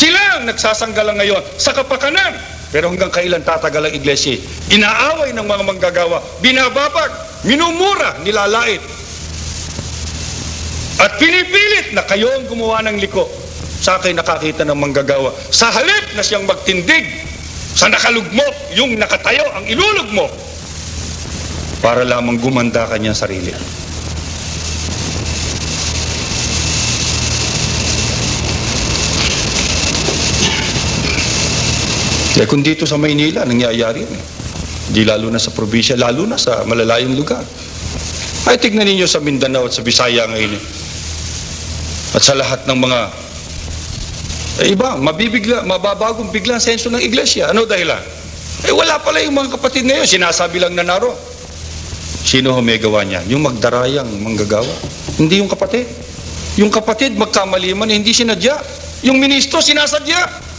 Sila ang nagsasanggalang ngayon sa kapakanan. Pero hanggang kailan tatagal ang iglesia? Inaaway ng mga manggagawa, binababag, minumura, nilalait. At pinipilit na kayo ang gumawa ng liko. Sa akin nakakita ng manggagawa. Sa halip na siyang magtindig, sa nakalugmok, yung nakatayo, ang ilulugmok. Para lamang gumanda kanyang sarili. Eh kung dito sa Maynila, nangyayari yun. eh. Di lalo na sa probinsya, lalo na sa malalayong lugar. Ay tignan ninyo sa Mindanao at sa Bisaya ngayon. eh. At sa lahat ng mga eh, iba, mabibigla, mababagong bigla ang senso ng iglesia. Ano dahilan? Eh wala pala yung mga kapatid ngayon, sinasabi lang na naro. Sino ho may gawa niyan? Yung magdarayang manggagawa. Hindi yung kapatid. Yung kapatid magkamali man, eh, hindi sinadya. Yung ministro sinasadya.